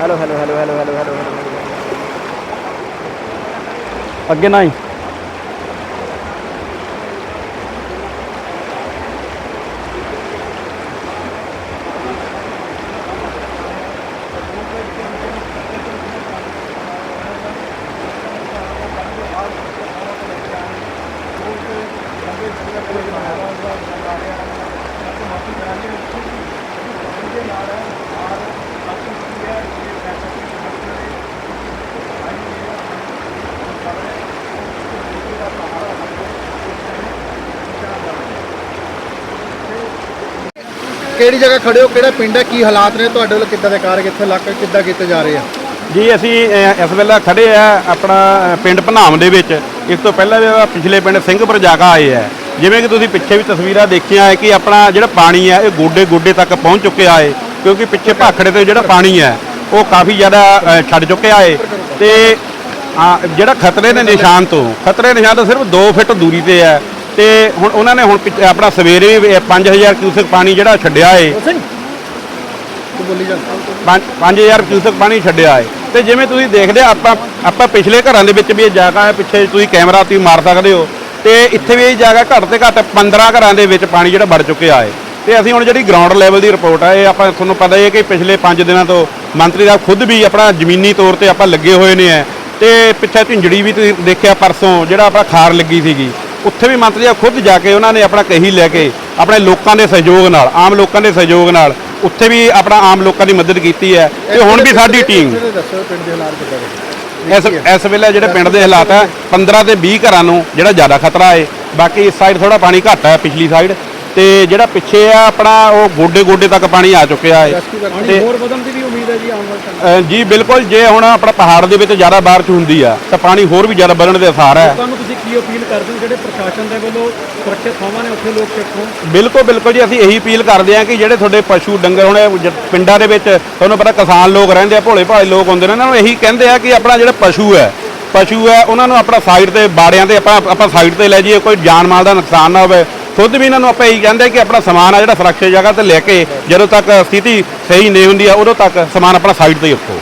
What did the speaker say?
Hello hello hello hello hello hello ਅੱਗੇ ਨਾ ਹੀ ਕਿਹੜੀ ਜਗ੍ਹਾ ਖੜੇ ਹੋ ਕਿਹੜਾ ਪਿੰਡ ਹੈ ਕੀ ਹਾਲਾਤ ਨੇ ਤੁਹਾਡੇ ਵੱਲ ਕਿੱਦਾਂ ਦੇ ਕਾਰਜ ਇੱਥੇ ਇਲਾਕੇ ਕਿੱਦਾਂ ਕੀਤੇ ਜਾ ਰਹੇ ਆ? ਜੀ ਅਸੀਂ ਅ, ਇਸ ਵੇਲੇ ਖੜੇ ਆ ਆਪਣਾ ਅ, ਪਿੰਡ ਭਨਾਮ ਦੇ ਵਿੱਚ। ਇਸ ਤੋਂ ਪਹਿਲਾਂ ਵੀ ਆਪਾਂ ਪਿਛਲੇ ਪਿੰਡ ਸਿੰਘਪੁਰ ਜਾਗਾ ਆਏ ਆ। ਜਿਵੇਂ ਕਿ ਤੁਸੀਂ ਪਿੱਛੇ ਵੀ ਤਸਵੀਰਾਂ ਦੇਖੀਆਂ ਹੈ ਕਿ ਆਪਣਾ ਜਿਹੜਾ ਪਾਣੀ ਹੈ ਇਹ ਗੋਡੇ ਗੋਡੇ ਤੱਕ ਪਹੁੰਚ ਚੁੱਕਿਆ ਹੈ ਕਿਉਂਕਿ ਪਿੱਛੇ ਭਾਖੜੇ ਤੋਂ ਜਿਹੜਾ ਪਾਣੀ ਹੈ ਉਹ ਕਾਫੀ ਜ਼ਿਆਦਾ ਅ, ਛੱਡ ਚੁੱਕਿਆ ਹੈ। ਤੇ ਆ, ਜਿਹੜਾ ਖਤਰੇ ਦੇ ਨਿਸ਼ਾਨ ਤੋਂ ਖਤਰੇ ਦੇ ਨਿਸ਼ਾਨ ਤੋਂ ਸਿਰਫ 2 ਫੁੱਟ ਦੂਰੀ ਤੇ ਹੈ। ਤੇ ਹੁਣ ਉਹਨਾਂ ਨੇ ਹੁਣ ਪਿੱਛੇ ਆਪਣਾ ਸਵੇਰੇ ਵੀ 5000 ਕਿਊਸਕ ਪਾਣੀ ਜਿਹੜਾ ਛੱਡਿਆ ਹੈ ਤੂੰ ਬੋਲੀ ਜਾ। 5000 ਕਿਊਸਕ ਪਾਣੀ ਛੱਡਿਆ ਹੈ ਤੇ ਜਿਵੇਂ ਤੁਸੀਂ ਦੇਖਦੇ ਆ ਆਪਾਂ ਆਪਾਂ ਪਿਛਲੇ ਘਰਾਂ ਦੇ ਵਿੱਚ ਵੀ ਇਹ ਜਗ੍ਹਾ ਹੈ ਪਿੱਛੇ ਤੁਸੀਂ ਕੈਮਰਾ ਤੁਸੀਂ ਮਾਰ ਸਕਦੇ ਹੋ। ਤੇ ਇੱਥੇ ਵੀ ਇਹ ਜਗ੍ਹਾ ਘੱਟ ਤੇ ਘੱਟ 15 ਘਰਾਂ ਦੇ ਵਿੱਚ ਪਾਣੀ ਜਿਹੜਾ ਵੜ ਚੁੱਕਿਆ ਹੈ ਤੇ ਅਸੀਂ ਹੁਣ ਜਿਹੜੀ ਗਰਾਊਂਡ ਲੈਵਲ ਦੀ ਰਿਪੋਰਟ ਹੈ ਇਹ ਆਪਾਂ ਤੁਹਾਨੂੰ ਪਤਾ ਹੀ ਹੈ ਕਿ ਪਿਛਲੇ 5 ਦਿਨਾਂ ਤੋਂ ਮੰਤਰੀ ਸਾਹਿਬ ਖੁਦ ਵੀ ਆਪਣਾ ਜ਼ਮੀਨੀ ਤੌਰ ਤੇ ਆਪਾਂ ਲੱਗੇ ਹੋਏ ਨੇ ਹੈ ਤੇ ਪਿੱਛੇ ਝਿੰਜੜੀ ਵੀ ਤੁਸੀਂ ਦੇਖਿਆ ਪਰਸੋਂ ਜਿਹੜਾ ਆਪਣਾ ਖਾਰ ਲੱਗੀ ਸੀਗੀ। ਉੱਥੇ ਵੀ ਮੰਤਰੀ ਸਾਹਿਬ ਖੁਦ ਜਾ ਕੇ ਉਹਨਾਂ ਨੇ ਆਪਣਾ ਕਹੀ ਲੈ ਕੇ ਆਪਣੇ ਲੋਕਾਂ ਦੇ ਸਹਿਯੋਗ ਨਾਲ ਆਮ ਲੋਕਾਂ ਦੇ ਸਹਿਯੋਗ ਨਾਲ ਉੱਥੇ ਵੀ ਆਪਣਾ ਆਮ ਲੋਕਾਂ ਦੀ ਮਦਦ ਕੀਤੀ ਹੈ ਤੇ ਹੁਣ ਵੀ ਸਾਡੀ ਟੀਮ ਜਿਹੜੇ ਦੱਸੋ ਪਿੰਡ ਦੇ ਹਾਲਾਤ ਕਿੱਦਾਂ ਦੇ? ਇਸ ਇਸ ਵੇਲੇ ਜਿਹੜੇ ਪਿੰਡ ਦੇ ਹਾਲਾਤ ਹੈ 15 ਤੇ 20 ਘਰਾਂ ਨੂੰ ਜਿਹੜਾ ਜ਼ਿਆਦਾ ਖਤਰਾ ਹੈ ਬਾਕੀ ਇਸ ਸਾਈਡ ਥੋੜਾ ਪਾਣੀ ਘੱਟ ਹੈ ਪਿਛਲੀ ਸਾਈਡ ਤੇ ਜਿਹੜਾ ਪਿੱਛੇ ਆ ਆਪਣਾ ਉਹ ਗੋਡੇ ਗੋਡੇ ਤੱਕ ਪਾਣੀ ਆ ਚੁੱਕਿਆ ਹੈ ਤੇ ਹੋਰ ਵਧਣ ਦੀ ਵੀ ਉਮੀਦ ਹੈ ਜੀ ਆਉਣ ਵਾਲੇ ਜੀ ਬਿਲਕੁਲ ਜੇ ਹੁਣ ਆਪਣਾ ਪਹਾੜ ਦੇ ਵਿੱਚ ਜ਼ਿਆਦਾ ਬਾਰਿਸ਼ ਹੁੰਦੀ ਆ ਤਾਂ ਪਾਣੀ ਹੋਰ ਵੀ ਜ਼ਿਆਦਾ ਵਧਣ ਦੇ ਆਸਾਰ ਹੈ ਕੀ ਅਪੀਲ ਕਰਦੇ ਹੋ? ਜਿਹੜੇ ਪ੍ਰਸ਼ਾਸਨ ਦੇ ਵੱਲੋਂ ਸੁਰੱਖਿਅਤ ਥਾਵਾਂ ਨੇ, ਉੱਥੇ ਲੋਕ ਸਿੱਖ ਬਿਲਕੁਲ ਬਿਲਕੁਲ ਜੀ, ਅਸੀਂ ਇਹੀ ਅਪੀਲ ਕਰਦੇ ਹਾਂ ਕਿ ਜਿਹੜੇ ਤੁਹਾਡੇ ਪਸ਼ੂ ਡੰਗਰ ਹੁਣ ਪਿੰਡਾਂ ਦੇ ਵਿੱਚ ਤੁਹਾਨੂੰ ਪਤਾ ਕਿਸਾਨ ਲੋਕ ਰਹਿੰਦੇ ਆ, ਭੋਲੇ ਭਾਲੇ ਲੋਕ ਹੁੰਦੇ ਨੇ ਇਹਨਾਂ ਨੂੰ ਇਹੀ ਕਹਿੰਦੇ ਆ ਕਿ ਆਪਣਾ ਜਿਹੜਾ ਪਸ਼ੂ ਹੈ ਪਸ਼ੂ ਹੈ, ਉਹਨਾਂ ਨੂੰ ਆਪਣਾ ਸਾਈਡ ਤੇ, ਬਾੜਿਆਂ ਤੇ ਆਪਾਂ ਆਪਾਂ ਸਾਈਡ ਤੇ ਲੈ ਜਾਈਏ, ਕੋਈ ਜਾਨ ਮਾਲ ਦਾ ਨੁਕਸਾਨ ਨਾ ਹੋਵੇ। ਖੁਦ ਵੀ ਇਹਨਾਂ ਨੂੰ ਆਪਾਂ ਇਹੀ ਕਹਿੰਦੇ ਕਿ ਆਪਣਾ ਸਮਾਨ ਆ ਜਿਹੜਾ ਸੁਰੱਖਿਅਤ ਜਗ੍ਹਾ ਤੇ ਲੈ ਕੇ ਜਦੋਂ ਤੱਕ ਸਥਿਤੀ ਸਹੀ ਨਹੀਂ ਹੁੰਦੀ ਆ, ਉਦੋਂ ਤੱਕ ਸਮਾਨ ਆਪਣਾ ਸਾਈਡ ਤੇ ਹੀ ਰੱਖੋ।